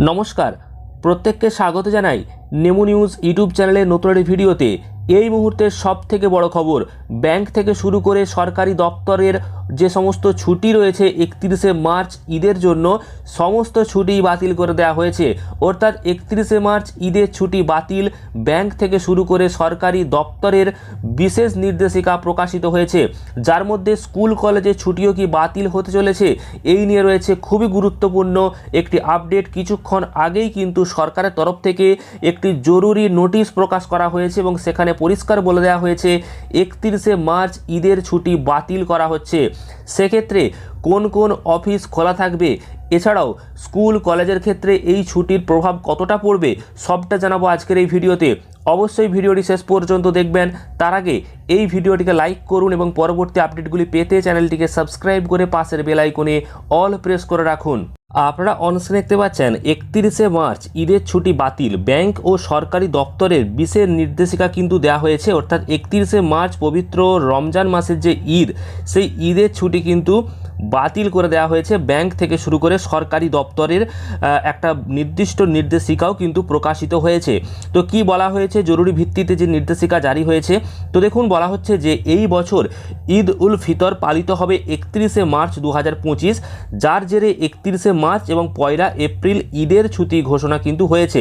নমস্কার প্রত্যেককে স্বাগত জানাই নেমু নিউজ ইউটিউব চ্যানেলের নতুন একটি ভিডিওতে এই মুহূর্তের সব থেকে বড় খবর, ব্যাংক থেকে শুরু করে সরকারি দপ্তরের যে সমস্ত ছুটি রয়েছে একত্রিশে মার্চ ঈদের জন্য, সমস্ত ছুটি বাতিল করে দেওয়া হয়েছে। অর্থাৎ একত্রিশে মার্চ ঈদের ছুটি বাতিল, ব্যাংক থেকে শুরু করে সরকারি দপ্তরের বিশেষ নির্দেশিকা প্রকাশিত হয়েছে। যার মধ্যে স্কুল কলেজের ছুটিও কি বাতিল হতে চলেছে, এই নিয়ে রয়েছে খুবই গুরুত্বপূর্ণ একটি আপডেট। কিছুক্ষণ আগেই কিন্তু সরকারের তরফ থেকে একটি জরুরি নোটিশ প্রকাশ করা হয়েছে এবং সেখানে পরিষ্কার বলে দেওয়া হয়েছে, একত্রিশে মার্চ ঈদের ছুটি বাতিল করা হচ্ছে। সেক্ষেত্রে কোন কোন অফিস খোলা থাকবে? এছাড়াও, স্কুল, কলেজের ক্ষেত্রে এই ছুটির প্রভাব কতটা পড়বে? সবটা জানাব আজকের এই ভিডিওতে। অবশ্যই ভিডিওটি শেষ পর্যন্ত দেখবেন। তার আগে এই ভিডিওটিকে লাইক করুন এবং পরবর্তী আপডেটগুলি পেতে চ্যানেলটিকে সাবস্ক্রাইব করে পাশের বেল আইকনে অল প্রেস করে রাখুন। আপনারা অনস্ক্রিনে দেখতে পাচ্ছেন, একত্রিশে মার্চ, ঈদের ছুটি বাতিল। ব্যাংক ও সরকারি দপ্তরের বিশেষ নির্দেশিকা কিন্তু দেওয়া হয়েছে, অর্থাৎ একত্রিশে মার্চ পবিত্র রমজান মাসের যে ঈদ, সেই ঈদের ছুটি কিন্তু বাতিল করে দেওয়া হয়েছে। ব্যাংক থেকে শুরু করে সরকারি দপ্তরের একটা নির্দিষ্ট নির্দেশিকাও কিন্তু প্রকাশিত হয়েছে। তো কি বলা হয়েছে? জরুরি ভিত্তিতে যে নির্দেশিকা জারি হয়েছে, তো দেখুন, বলা হচ্ছে যে এই বছর ঈদ উল ফিতর পালিত হবে একত্রিশে মার্চ দু হাজার পঁচিশ। যার জেরে একত্রিশে মার্চ এবং পয়লা এপ্রিল ঈদের ছুটি ঘোষণা কিন্তু হয়েছে।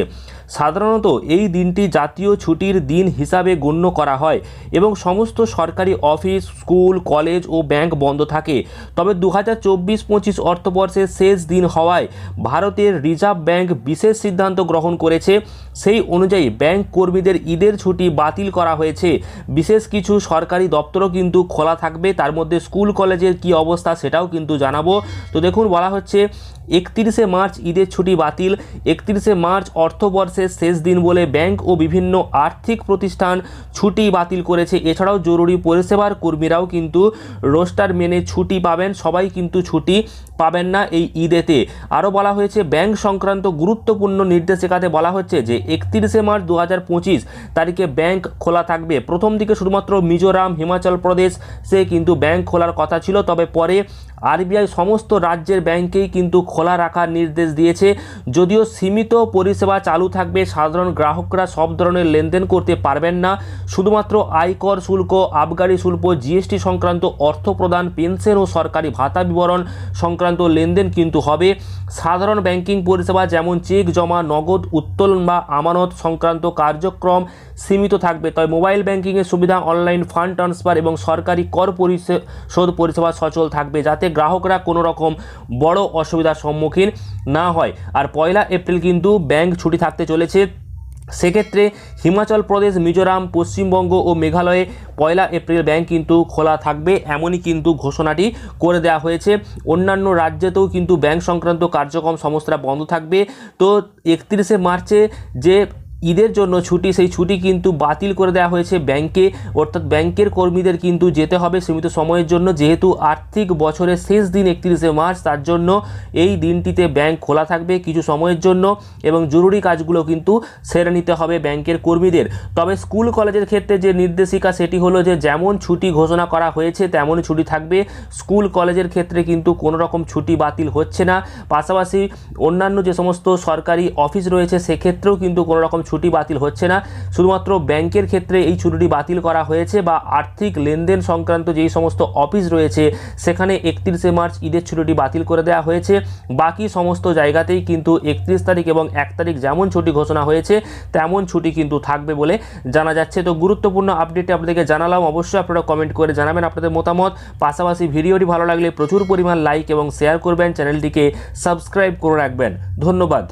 সাধারণত এই দিনটি জাতীয় ছুটির দিন হিসাবে গণ্য করা হয় এবং সমস্ত সরকারি অফিস, স্কুল, কলেজ ও ব্যাংক বন্ধ থাকে। তবে দু হাজার চব্বিশ পঁচিশ অর্থবর্ষের শেষ দিন হওয়ায় ভারতের রিজার্ভ ব্যাংক বিশেষ সিদ্ধান্ত গ্রহণ করেছে। সেই অনুযায়ী ব্যাংক কর্মীদের ঈদের ছুটি বাতিল করা হয়েছে। বিশেষ কিছু সরকারি দপ্তরও কিন্তু খোলা থাকবে। তার মধ্যে স্কুল, কলেজের কি অবস্থা সেটাও কিন্তু জানাব। তো দেখুন, বলা হচ্ছে একত্রিশে মার্চ ঈদের ছুটি বাতিল। একত্রিশে মার্চ অর্থবর্ষের শেষ দিন বলে ব্যাংক ও বিভিন্ন আর্থিক প্রতিষ্ঠান ছুটি বাতিল করেছে। এছাড়াও জরুরি পরিষেবার কর্মীরাও কিন্তু রোস্টার মেনে ছুটি পাবেন। সবাই কিন্তু ছুটি পাবেন না এই ঈদেতে। আরও বলা হয়েছে, ব্যাংক সংক্রান্ত গুরুত্বপূর্ণ নির্দেশিকাতে বলা হচ্ছে যে, একত্রিশে মার্চ দু হাজার পঁচিশ তারিখে ব্যাংক খোলা থাকবে। প্রথম দিকে শুধুমাত্র মিজোরাম, হিমাচল প্রদেশ সে কিন্তু ব্যাংক খোলার কথা ছিল। তবে পরে আরবিআই সমস্ত রাজ্যের ব্যাংকেই কিন্তু খোলা রাখার নির্দেশ দিয়েছে। যদিও সীমিত পরিষেবা চালু থাকবে, সাধারণ গ্রাহকরা সব ধরনের লেনদেন করতে পারবেন না। শুধুমাত্র আয়কর শুল্ক, আবগারি শুল্ক জিএসটি সংক্রান্ত অর্থ প্রদান, পেনশন ও সরকারি ভাতা বিবরণ সংক্রান্ত লেনদেন কিন্তু হবে। সাধারণ ব্যাংকিং পরিষেবা যেমন চেক জমা, নগদ উত্তোলন বা আমানত সংক্রান্ত কার্যক্রম সীমিত থাকবে। তবে মোবাইল ব্যাংকিংয়ের সুবিধা, অনলাইন ফান্ড ট্রান্সফার এবং সরকারি কর পরিশোধ পরিষেবা সচল থাকবে। যাতে গ্রাহকরা কোনো রকম বড় অসুবিধার সম্মুখীন না হয়। আর পয়লা এপ্রিল কিন্তু ব্যাংক ছুটি থাকতে চলেছে। সেক্ষেত্রে হিমাচল প্রদেশ, মিজোরাম, পশ্চিমবঙ্গ ও মেঘালয়ে পয়লা এপ্রিল ব্যাংক কিন্তু খোলা থাকবে। এমনই কিন্তু ঘোষণাটি করে দেওয়া হয়েছে। অন্যান্য রাজ্যেতেও কিন্তু ব্যাংক সংক্রান্ত কার্যক্রম সমস্তটা বন্ধ থাকবে। তো একত্রিশে মার্চে যে ঈদের জন্য ছুটি, সেই ছুটি কিন্তু বাতিল করে দেওয়া হয়েছে ব্যাংকে। অর্থাৎ ব্যাংকের কর্মীদের কিন্তু যেতে হবে সীমিত সময়ের জন্য, যেহেতু আর্থিক বছরের শেষ দিন একত্রিশে মার্চ, তার জন্য এই দিনটিতে ব্যাংক খোলা থাকবে কিছু সময়ের জন্য এবং জরুরি কাজগুলো কিন্তু সেরে নিতে হবে ব্যাংকের কর্মীদের। তবে স্কুল কলেজের ক্ষেত্রে যে নির্দেশিকা, সেটি হলো যে যেমন ছুটি ঘোষণা করা হয়েছে তেমনই ছুটি থাকবে। স্কুল কলেজের ক্ষেত্রে কিন্তু কোনো রকম ছুটি বাতিল হচ্ছে না। পাশাপাশি অন্যান্য যে সমস্ত সরকারি অফিস রয়েছে, সেক্ষেত্রেও কিন্তু কোনো রকম ছুটি বাতিল হচ্ছে না। শুধুমাত্র ব্যাংকের ক্ষেত্রে এই ছুটিটি বাতিল করা হয়েছে বা আর্থিক লেনদেন সংক্রান্ত যেই সমস্ত অফিস রয়েছে, সেখানে একত্রিশে মার্চ ঈদের ছুটিটি বাতিল করে দেওয়া হয়েছে। বাকি সমস্ত জায়গাতেই কিন্তু একত্রিশ তারিখ এবং এক তারিখ যেমন ছুটি ঘোষণা হয়েছে, তেমন ছুটি কিন্তু থাকবে বলে জানা যাচ্ছে। তো গুরুত্বপূর্ণ আপডেটটি আপনাদেরকে জানালাম। অবশ্যই আপনারা কমেন্ট করে জানাবেন আপনাদের মতামত। পাশাপাশি ভিডিওটি ভালো লাগলে প্রচুর পরিমাণ লাইক এবং শেয়ার করবেন। চ্যানেলটিকে সাবস্ক্রাইব করে রাখবেন। ধন্যবাদ।